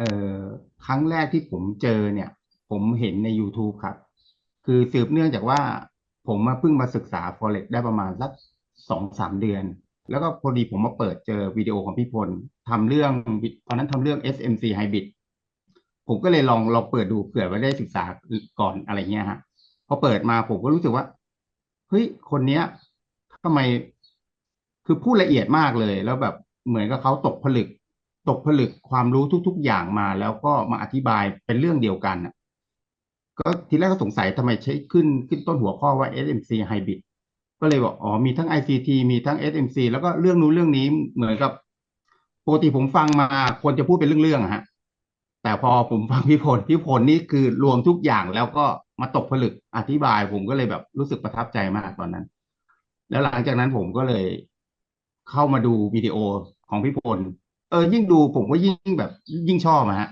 เอ่อครั้งแรกที่ผมเจอเนี่ย ผมเห็นใน YouTube ครับ คือสืบเนื่องจากว่า ผมมาเพิ่งมาศึกษา Forex ได้ประมาณสักสองสามเดือน แล้วก็พอดีผมมาเปิดเจอวิดีโอของพี่พลทำเรื่องตอนนั้นทำเรื่อง SMC Hybrid ผมก็เลยลองลองเปิดดูเผื่อไว่าได้ศึกษาก่อนอะไรเงี้ยฮะพอเปิดมาผมก็รู้สึกว่าเฮ้ยคนเนี้ยทำไมคือพูดละเอียดมากเลย แล้วแบบเหมือนกับเขาตกผลึก ตกผลึกความรู้ทุก ๆ อย่างมา แล้วก็มาอธิบายเป็นเรื่องเดียวกันอะก็ทีแรกก็สงสัยทำไมใช้ขึ้นขึ้นต้นหัวข้อว่า SMC Hybrid ก็เลยบอกอ๋อมีทั้ง ICT มีทั้ง SMC แล้วก็เรื่องนู้นเรื่องนี้เหมือนกับปกติผมฟังมาคนจะพูดเป็นเรื่องๆฮะ แต่พอผมฟังพี่พลพี่พลนี่คือรวมทุกอย่างแล้วก็มาตกผลึกอธิบายผมก็เลยแบบรู้สึกประทับใจมากตอนนั้น แล้วหลังจากนั้นผมก็เลยเข้ามาดูวิดีโอของพี่พล เออยิ่งดูผมก็ยิ่งแบบ ยิ่งชอบอะฮะ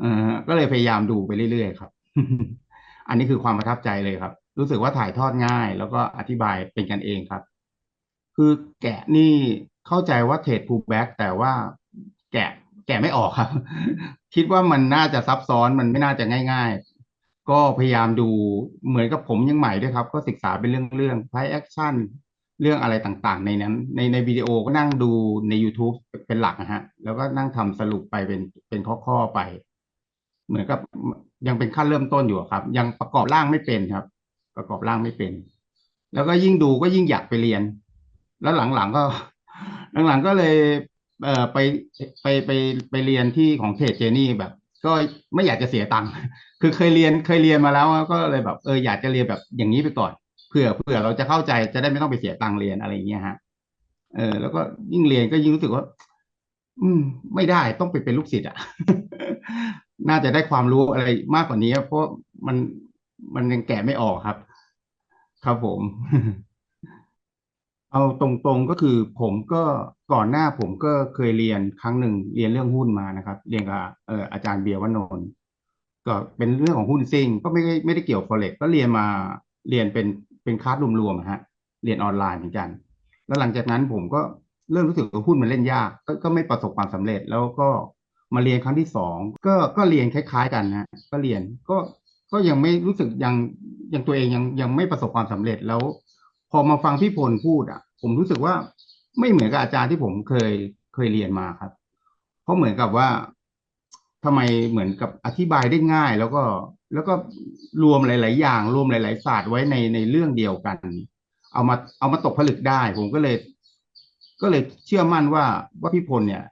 เออก็เลยพยายามดูไปเรื่อยๆครับ อันนี้คือความประทับใจเลยครับ รู้สึกว่าถ่ายทอดง่าย แล้วก็อธิบายเป็นกันเองครับ คือแกะนี่เข้าใจว่าเทรดพูแบ็กแต่ว่าแกะแกะไม่ออกครับ คิดว่ามันน่าจะซับซ้อนมันไม่น่าจะง่าย ๆ ก็พยายามดูเหมือนกับผมยังใหม่ด้วยครับ ก็ศึกษาเป็นเรื่องเรื่องไพแอคชั่น เรื่องอะไรต่างๆ ในนั้น ในในวิดีโอก็นั่งดูใน YouTube เป็นหลักนะฮะ แล้วก็นั่งทำสรุปไปเป็นเป็นข้อๆไป เหมือนกับยังเป็นขั้นเริ่มต้นอยู่ครับ ยังประกอบร่างไม่เป็นครับ ประกอบร่างไม่เป็น แล้วก็ยิ่งดูก็ยิ่งอยากไปเรียน แล้วหลังๆก็ หลังๆก็เลยเอ่อไปไปไปไปเรียนที่ของเทรดเจนี่แบบ ก็ไม่อยากจะเสียตังค์คือเคยเรียนเคยเรียนมาแล้วก็เลยแบบ เอออยากจะเรียนแบบอย่างนี้ไปก่อน ผื่อเผื่อเราจะเข้าใจจะได้ไม่ต้องไปเสียตังค์เรียนอะไรอย่างเงี้ยฮะ เออ แล้วก็ยิ่งเรียนก็ยิ่งรู้สึกว่า อืม ไม่ได้ต้องไปเป็นลูกศิษย์อะ น่าจะได้ความรู้อะไรมากกว่านี้เพราะมันมันยังแกะไม่ออกครับ ครับผม เอาตรงๆก็คือ ผมก็ก่อนหน้าผมก็เคยเรียนครั้งหนึ่งเรียนเรื่องหุ้นมานะครับ เรียนกับเอ่ออาจารย์เบียร์วนนท์ก็เป็นเรื่องของหุ้นซิ่ง ก็ไม่ได้ไม่ได้เกี่ยว forex ก็เรียนมาเรียนเป็น เป็นคลาสรวมๆอะฮะเรียนออนไลน์เหมือนกัน แล้วหลังจากนั้นผมก็เริ่มรู้สึกว่าหุ้นมันเล่นยากก็ก็ไม่ประสบความสำเร็จแล้วก็มาเรียนครั้งที่สองก็ก็เรียนคล้ายๆกันนะก็เรียนก็ก็ยังไม่รู้สึกยังยังตัวเองยังยังไม่ประสบความสำเร็จแล้ว พอมาฟังพี่พลพูดอะ ผมรู้สึกว่าไม่เหมือนกับอาจารย์ที่ผมเคยเคยเรียนมาครับ เพราะเหมือนกับว่า ทำไมเหมือนกับอธิบายได้ง่าย แล้วก็แล้วก็รวมหลาย ๆ อย่าง รวมหลาย ๆ ศาสตร์ไว้ในในเรื่องเดียวกัน เอามาเอามาตกผลึกได้ ผมก็เลย ก็เลยเชื่อมั่นว่าว่าพี่พลเนี่ย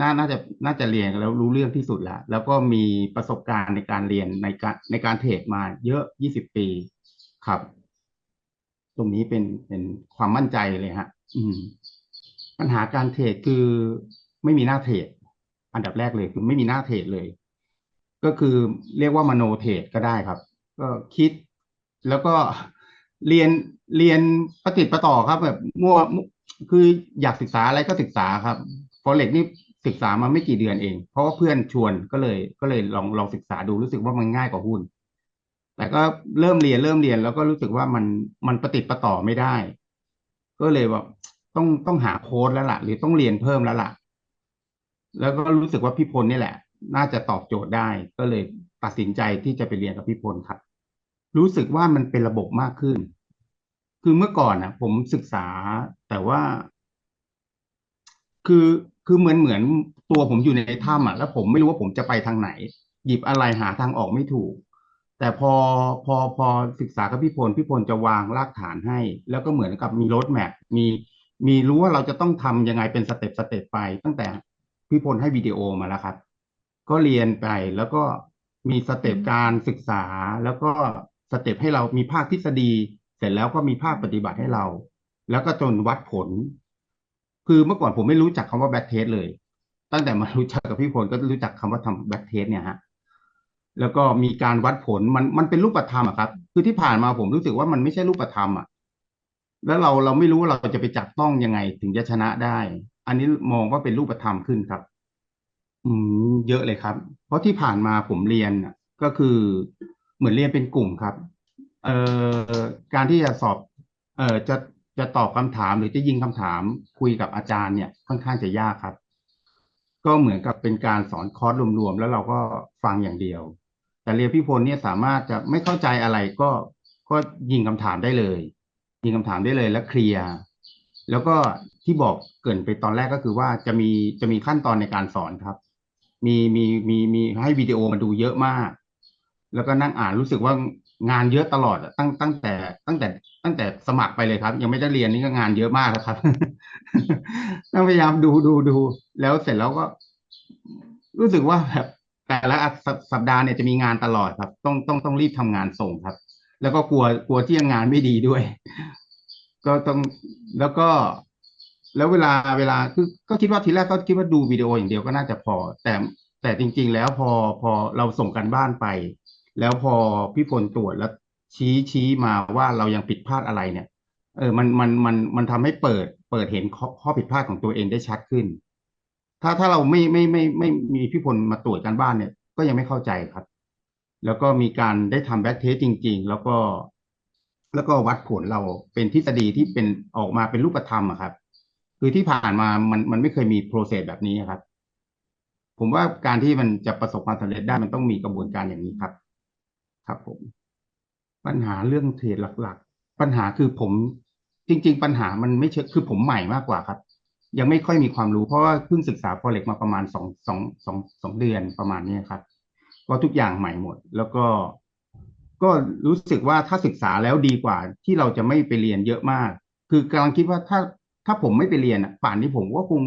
น่าน่าจะน่าจะเรียนแล้วรู้เรื่องที่สุดแล้วแล้วก็มีประสบการณ์ในการเรียนในการในการเทรดมาเยอะยี่สิบปีครับ ตรงนี้เป็นเป็นความมั่นใจเลยฮะ อืม ปัญหาการเทรดคือไม่มีหน้าเทรด อันดับแรกเลยคือไม่มีหน้าเทรดเลย ก็คือเรียกว่ามโนเทรดก็ได้ครับ ก็คิดแล้วก็เรียนเรียนประติดประต่อครับแบบมั่วคืออยากศึกษาอะไรก็ศึกษาครับฟอเร็กนี่ศึกษามาไม่กี่เดือนเอง เพราะว่าเพื่อนชวนก็เลยก็เลยลองลองศึกษาดูรู้สึกว่ามันง่ายกว่าหุ้น แต่ก็เริ่มเรียนเริ่มเรียนแล้วก็รู้สึกว่ามันมันประติดประต่อไม่ได้ ก็เลยว่าต้องต้องหาโค้ดแล้วล่ะ หรือต้องเรียนเพิ่มแล้วล่ะ แล้วก็รู้สึกว่าพี่พลนี่แหละ น่าจะตอบโจทย์ได้ ก็เลยตัดสินใจที่จะไปเรียนกับพี่พลครับ รู้สึกว่ามันเป็นระบบมากขึ้น คือเมื่อก่อนนะผมศึกษาแต่ว่า คือคือเหมือนเหมือนตัวผมอยู่ในถ้ำอะ แล้วผมไม่รู้ว่าผมจะไปทางไหน หยิบอะไรหาทางออกไม่ถูก แต่พอพอพอศึกษากับพี่พลพี่พลจะวางรากฐานให้ แล้วก็เหมือนกับมีรถแมพมีมีรู้ว่าเราจะต้องทำยังไงเป็นสเต็ปสเต็ปไป ตั้งแต่ พี่พลให้วิดีโอมาแล้วครับ ก็เรียนไปแล้วก็มีสเต็ปการศึกษา แล้วก็สเต็ปให้เรามีภาคทฤษฎี เสร็จแล้วก็มีภาคปฏิบัติให้เรา แล้วก็จนวัดผล คือเมื่อก่อนผมไม่รู้จักคำว่าแบ็กเทสเลย ตั้งแต่มารู้จักกับพี่พลก็รู้จักคำว่าทำแบ็กเทสเนี่ยฮะแล้วก็มีการวัดผลมันมันเป็นรูปธรรมอะครับ คือที่ผ่านมาผมรู้สึกว่ามันไม่ใช่รูปธรรมอะแล้วเราเราไม่รู้ว่าเราจะไปจับต้องยังไงถึงจะชนะได้ อันนี้มองว่าเป็นรูปธรรมขึ้นครับ อืมเยอะเลยครับ เพราะที่ผ่านมาผมเรียนก็คือเหมือนเรียนเป็นกลุ่มครับ เอ่อการที่จะสอบ เอ่อจะจะตอบคำถามหรือจะยิงคำถามคุยกับอาจารย์เนี่ยค่อนข้างจะยากครับ ก็เหมือนกับเป็นการสอนคอร์สรวมๆแล้วเราก็ฟังอย่างเดียว แต่เรียนพี่พลเนี่ยสามารถจะไม่เข้าใจอะไรก็ก็ยิงคำถามได้เลย ยิงคำถามได้เลยแล้วเคลียร์แล้วก็ ที่บอกเกินไปตอนแรกก็คือว่าจะมีจะมีขั้นตอนในการสอนครับ มีมีมีมีให้วิดีโอมาดูเยอะมาก แล้วก็นั่งอ่านรู้สึกว่างานเยอะตลอดตั้งตั้งแต่ตั้งแต่ตั้งแต่สมัครไปเลยครับ ยังไม่ได้เรียนนี่ก็งานเยอะมากแล้วครับต้องพยายามดูดูดู แล้วเสร็จแล้วก็ รู้สึกว่าแบบแต่ละสัปสัปดาห์เนี่ยจะมีงานตลอดครับ ต้องต้องต้องรีบทำงานส่งครับ แล้วก็กลัวกลัวที่งานไม่ดีด้วย ก็ต้องแล้วก็ แล้วเวลาเวลาคือก็คิดว่าทีแรกก็คิดว่าดูวิดีโออย่างเดียวก็น่าจะพอ แต่แต่จริง ๆ แล้วพอพอเราส่งกันบ้านไป แล้วพอพี่พลตรวจแล้วชี้ชี้มาว่าเรายังผิดพลาดอะไรเนี่ย เออมันมันมันมันทำให้เปิดเปิดเห็นข้อข้อผิดพลาดของตัวเองได้ชัดขึ้น ถ้าถ้าเราไม่ไม่ไม่ไม่มีพี่พลมาตรวจกันบ้านเนี่ย ก็ยังไม่เข้าใจครับ แล้วก็มีการได้ทำแบ็กเทสจริง ๆ แล้วก็ แล้วก็วัดผลเราเป็นทฤษฎีที่เป็นออกมาเป็นรูปธรรมอะครับ คือที่ผ่านมามันมันไม่เคยมีโปรเซสแบบนี้ครับ ผมว่าการที่มันจะประสบความสำเร็จได้มันต้องมีกระบวนการอย่างนี้ครับ ครับผม ปัญหาเรื่องเทรดหลัก ๆ ปัญหาคือผมจริง ๆ ปัญหามันไม่เชิงคือผมใหม่มากกว่าครับ ยังไม่ค่อยมีความรู้เพราะว่าเพิ่งศึกษา forex มาประมาณสองสองสองสองเดือนประมาณนี้ครับก็ทุกอย่างใหม่หมด แล้วก็ก็รู้สึกว่าถ้าศึกษาแล้วดีกว่าที่เราจะไม่ไปเรียนเยอะมาก คือกำลังคิดว่าถ้า ถ้าผมไม่ไปเรียนอะป่านนี้ผมก็คง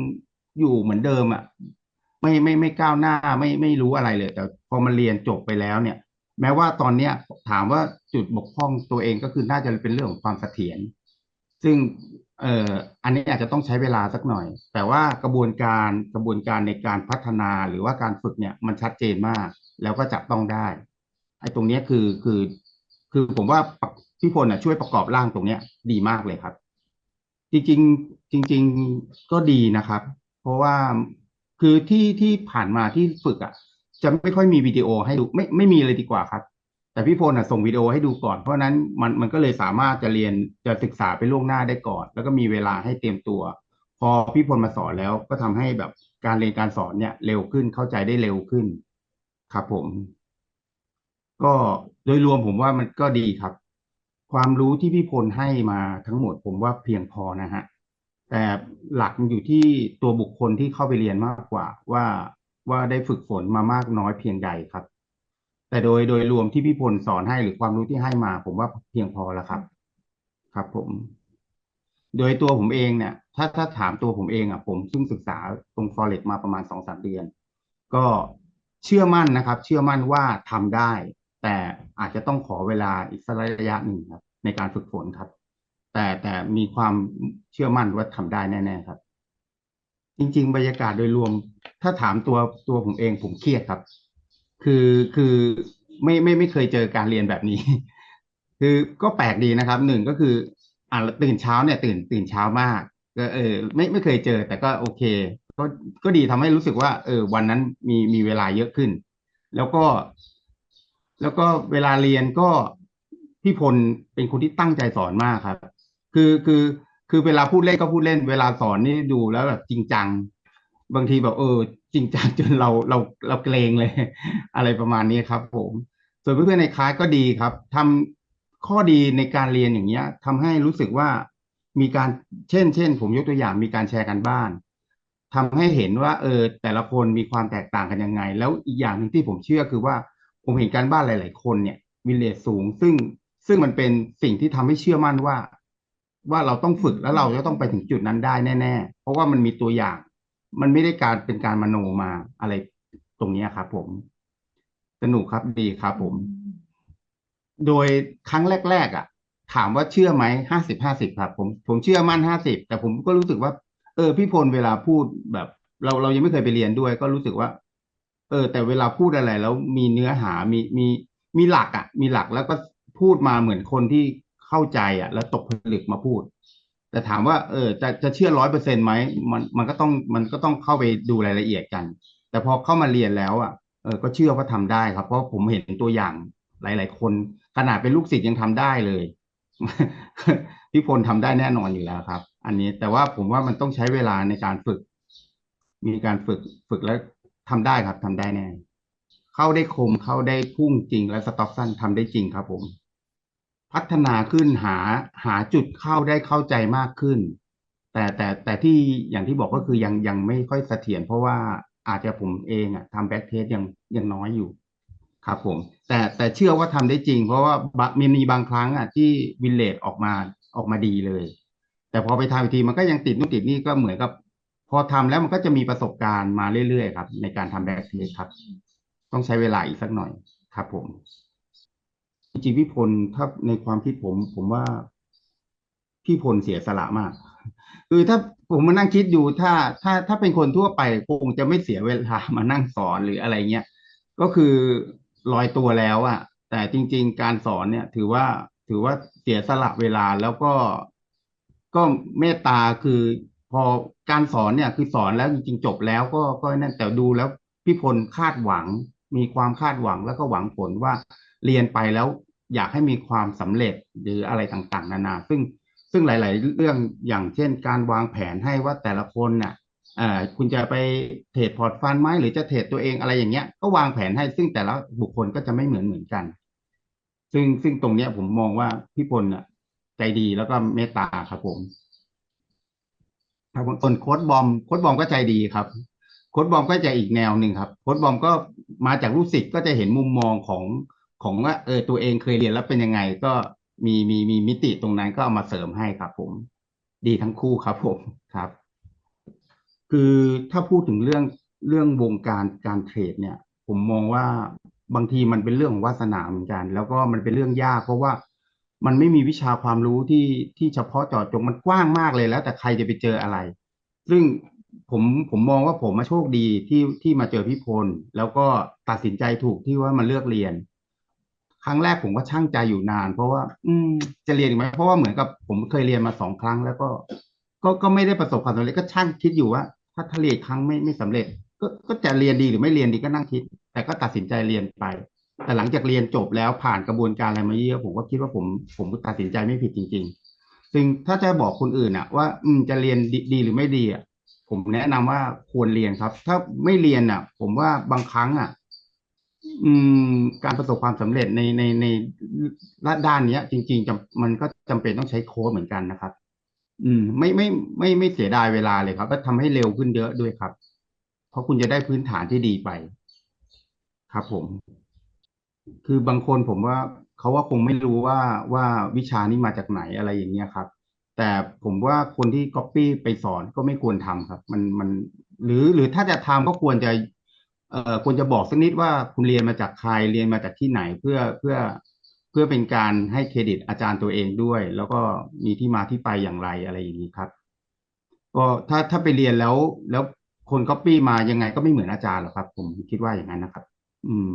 อยู่เหมือนเดิมอะไม่ไม่ไม่ก้าวหน้าไม่ไม่รู้อะไรเลย แต่พอมาเรียนจบไปแล้วเนี่ย แม้ว่าตอนเนี้ยถามว่าจุดบกพร่องตัวเองก็คือน่าจะเป็นเรื่องของความเสถียรซึ่งเอ่ออันนี้อาจจะต้องใช้เวลาสักหน่อย แต่ว่ากระบวนการกระบวนการในการพัฒนาหรือว่าการฝึกเนี่ยมันชัดเจนมาก แล้วก็จับต้องได้ไอ้ตรงเนี้ยคือคือ คือผมว่าพี่พลน่ะช่วยประกอบร่างตรงเนี้ยดีมากเลยครับ จริงๆจริง ๆก็ดีนะครับ เพราะว่าคือที่ที่ผ่านมาที่ฝึกอะ จะไม่ค่อยมีวิดีโอให้ดูไม่ไม่มีเลยดีกว่าครับ แต่พี่พลอะส่งวิดีโอให้ดูก่อนเพราะนั้นมันมันก็เลยสามารถจะเรียนจะศึกษาไปล่วงหน้าได้ก่อน แล้วก็มีเวลาให้เตรียมตัว พอพี่พลมาสอนแล้วก็ทำให้แบบการเรียนการสอนเนี่ย เร็วขึ้นเข้าใจได้เร็วขึ้นครับผม ก็โดยรวมผมว่ามันก็ดีครับ ความรู้ที่พี่พลให้มาทั้งหมดผมว่าเพียงพอนะฮะแต่หลักมันอยู่ที่ตัวบุคคลที่เข้าไปเรียนมากกว่า ว่าว่าได้ฝึกฝนมามากน้อยเพียงใดครับ แต่โดยโดยรวมที่พี่พลสอนให้หรือความรู้ที่ให้มา ผมว่าเพียงพอแล้วครับ ครับ ผม โดยตัวผมเองเนี่ย ถ้าถ้าถามตัวผมเองอะผมซึ่งศึกษาตรง forex มาประมาณสองสามเดือน ก็เชื่อมั่นนะครับ เชื่อมั่นว่าทำได้ แต่อาจจะต้องขอเวลาอีกสักระยะหนึ่งครับ ในการฝึกฝนครับ แต่แต่มีความเชื่อมั่นว่าทำได้แน่ ๆ ครับ จริง ๆ บรรยากาศโดยรวม ถ้าถามตัวตัวผมเองผมเครียดครับ คือคือไม่ไม่ไม่เคยเจอการเรียนแบบนี้ คือก็แปลกดีนะครับหนึ่งก็คืออ่าตื่นเช้าเนี่ย ตื่นตื่นเช้ามากก็เออไม่ไม่เคยเจอ แต่ก็โอเค ก็ก็ดีทำให้รู้สึกว่า เออ วันนั้นมีมีเวลาเยอะขึ้น แล้วก็ แล้วก็เวลาเรียนก็พี่พลเป็นคนที่ตั้งใจสอนมากครับ คือคือคือเวลาพูดเล่นก็พูดเล่น เวลาสอนนี่ดูแล้วแบบจริงจัง บางทีแบบเออ จริงจังจนเราเราเราเกรงเลย อะไรประมาณนี้ครับ ผม ส่วนเพื่อนๆในคลาสก็ดีครับทำข้อดีในการเรียนอย่างเงี้ยทำให้รู้สึกว่ามีการเช่น เช่น ผมยกตัวอย่างมีการแชร์กันบ้านทำให้เห็นว่า เออ แต่ละคนมีความแตกต่างกันยังไง แล้วอีกอย่างหนึ่งที่ผมเชื่อคือว่า ผมเห็นการบ้านหลาย ๆ คนเนี่ยวิเลตสูง ซึ่งซึ่งมันเป็นสิ่งที่ทำให้เชื่อมั่นว่า ว่าเราต้องฝึกแล้วเราจะต้องไปถึงจุดนั้นได้แน่ ๆ เพราะว่ามันมีตัวอย่าง มันไม่ได้การเป็นการมโนมาอะไรตรงนี้ครับผม สนุกครับดีครับผม โดยครั้งแรก ๆ อะ ถามว่าเชื่อไหมห้าสิบห้าสิบครับ ผมผมเชื่อมั่นห้าสิบแต่ผมก็รู้สึกว่า เออพี่พลเวลาพูดแบบ เราเรายังไม่เคยไปเรียนด้วย ก็รู้สึกว่า เออ แต่เวลาพูดอะไรแล้วมีเนื้อหามีมีมีหลักอะ มีหลักแล้วก็พูดมาเหมือนคนที่เข้าใจอะ แล้วตกผลึกมาพูด แต่ถามว่า เออ จะจะเชื่อร้อยเปอร์เซ็นต์ไหมมันมันก็ต้องมันก็ต้องเข้าไปดูรายละเอียดกัน แต่พอเข้ามาเรียนแล้วอะเออก็เชื่อว่าทำได้ครับ เพราะผมเห็นตัวอย่างหลาย ๆ คนขนาดเป็นลูกศิษย์ยังทำได้เลยพี่พลทำได้แน่นอนอยู่แล้วครับ อันนี้แต่ว่าผมว่ามันต้องใช้เวลาในการฝึก มีการฝึกฝึกแล้ว ทำได้ครับทำได้แน่ เข้าได้คมเข้าได้พุ่งจริงและสต็อกสั้นทำได้จริงครับผม พัฒนาขึ้นหาหาจุดเข้าได้เข้าใจมากขึ้น แต่แต่แต่ที่อย่างที่บอกก็คือยังยังไม่ค่อยเสถียรเพราะว่าอาจจะผมเองอะทำแบ็กเทสยังยังน้อยอยู่ครับผม แต่แต่เชื่อว่าทำได้จริง เพราะว่ามีมีบางครั้งอะที่วินเลจออกมาออกมาดีเลย แต่พอไปทำอีกทีมันก็ยังติดนู่นติดนี่ก็เหมือนกับ พอทำแล้วมันก็จะมีประสบการณ์มาเรื่อยๆครับ ในการทำแบ็กเทสครับ ต้องใช้เวลาอีกสักหน่อยครับ ผม จริงพี่พลถ้าในความคิดผม ผมว่าพี่พลเสียสละมาก คือถ้าผมมานั่งคิดดูถ้าถ้าถ้าเป็นคนทั่วไปคงจะไม่เสียเวลามานั่งสอนหรืออะไรเงี้ยก็คือลอยตัวแล้วอะแต่จริง ๆ การสอนเนี่ย ถือว่าถือว่าเสียสละเวลาแล้วก็ก็เมตตาคือ พอการสอนเนี่ยคือสอนแล้วจริงๆจบแล้วก็ก็นั่นแต่ดูแล้วพี่พลคาดหวัง มีความคาดหวังแล้วก็หวังผลว่าเรียนไปแล้วอยากให้มีความสำเร็จหรืออะไรต่างๆ นานา ซึ่งซึ่งหลาย ๆ เรื่องอย่างเช่น การวางแผนให้ว่าแต่ละคนน่ะคุณจะไปเทรดพอร์ตฟันไหมหรือจะเทรดตัวเองอะไรอย่างเงี้ย ก็วางแผนให้ซึ่งแต่ละบุคคลก็จะไม่เหมือนเหมือนกัน ซึ่งซึ่งตรงเนี้ยผมมองว่าพี่พลน่ะ ใจดีแล้วก็เมตตาครับผม ครับส่วนโค้ดบอมโค้ดบอมก็ใจดีครับ โค้ดบอมก็จะอีกแนวหนึ่งครับ โค้ดบอมก็มาจากลูกศิษย์ก็จะเห็นมุมมองของของว่าเออตัวเองเคยเรียนแล้วเป็นยังไง ก็มีมีมีมิติตรงนั้นก็เอามาเสริมให้ครับ ผม ดีทั้งคู่ครับ ผมครับ คือถ้าพูดถึงเรื่องเรื่องวงการการเทรดเนี่ย ผมมองว่าบางทีมันเป็นเรื่องของวาสนาเหมือนกัน แล้วก็มันเป็นเรื่องยากเพราะว่า มันไม่มีวิชาความรู้ที่ที่เฉพาะเจาะจงมันกว้างมากเลยแล้ว แต่ใครจะไปเจออะไร ซึ่งผมผมมองว่าผมมาโชคดีที่ที่มาเจอพี่พล แล้วก็ตัดสินใจถูกที่ว่ามันเลือกเรียน ครั้งแรกผมก็ช่างใจอยู่นาน เพราะว่า อืม จะเรียนไหมเพราะว่าเหมือนกับผมเคยเรียนมาสองครั้ง แล้วก็ ก็ก็ไม่ได้ประสบความสำเร็จก็ช่างคิดอยู่ว่า ถ้าถ้าเรียนครั้งไม่ไม่สำเร็จ ก็ก็จะเรียนดีหรือไม่เรียนดีก็นั่งคิด แต่ก็ตัดสินใจเรียนไป แต่หลังจากเรียนจบแล้วผ่านกระบวนการอะไรมาเยอะผมก็คิดว่าผมผมตัดสินใจไม่ผิดจริง ๆ ซึ่งถ้าจะบอกคนอื่นอะว่าอืมจะเรียนดีดีหรือไม่ดีอะผมแนะนำว่าควรเรียนครับ ถ้าไม่เรียนอะผมว่าบางครั้งอะอืม การประสบความสำเร็จในในในด้านเนี้ย จริงๆจำมันก็จำเป็นต้องใช้โค้ดเหมือนกันนะครับ อืม ไม่ไม่ไม่ไม่เสียดายเวลาเลยครับก็ทำให้เร็วขึ้นเยอะด้วยครับ เพราะคุณจะได้พื้นฐานที่ดีไป ครับผม คือบางคนผมว่าเขาว่าคงไม่รู้ว่าว่าวิชานี้มาจากไหนอะไรอย่างเงี้ยครับ แต่ผมว่าคนที่ก๊อปปี้ไปสอนก็ไม่ควรทำครับ มันมัน หรือหรือถ้าจะทำก็ควรจะ เอ่อควรจะบอกสักนิดว่าคุณเรียนมาจากใครเรียนมาจากที่ไหนเพื่อเพื่อเพื่อเป็นการให้เครดิตอาจารย์ตัวเองด้วย แล้วก็มีที่มาที่ไปอย่างไรอะไรอย่างนี้ครับ ก็ถ้าถ้าไปเรียนแล้วแล้วคนก๊อปปี้มายังไงก็ไม่เหมือนอาจารย์หรอกครับ ผมคิดว่าอย่างนั้นนะครับ อืม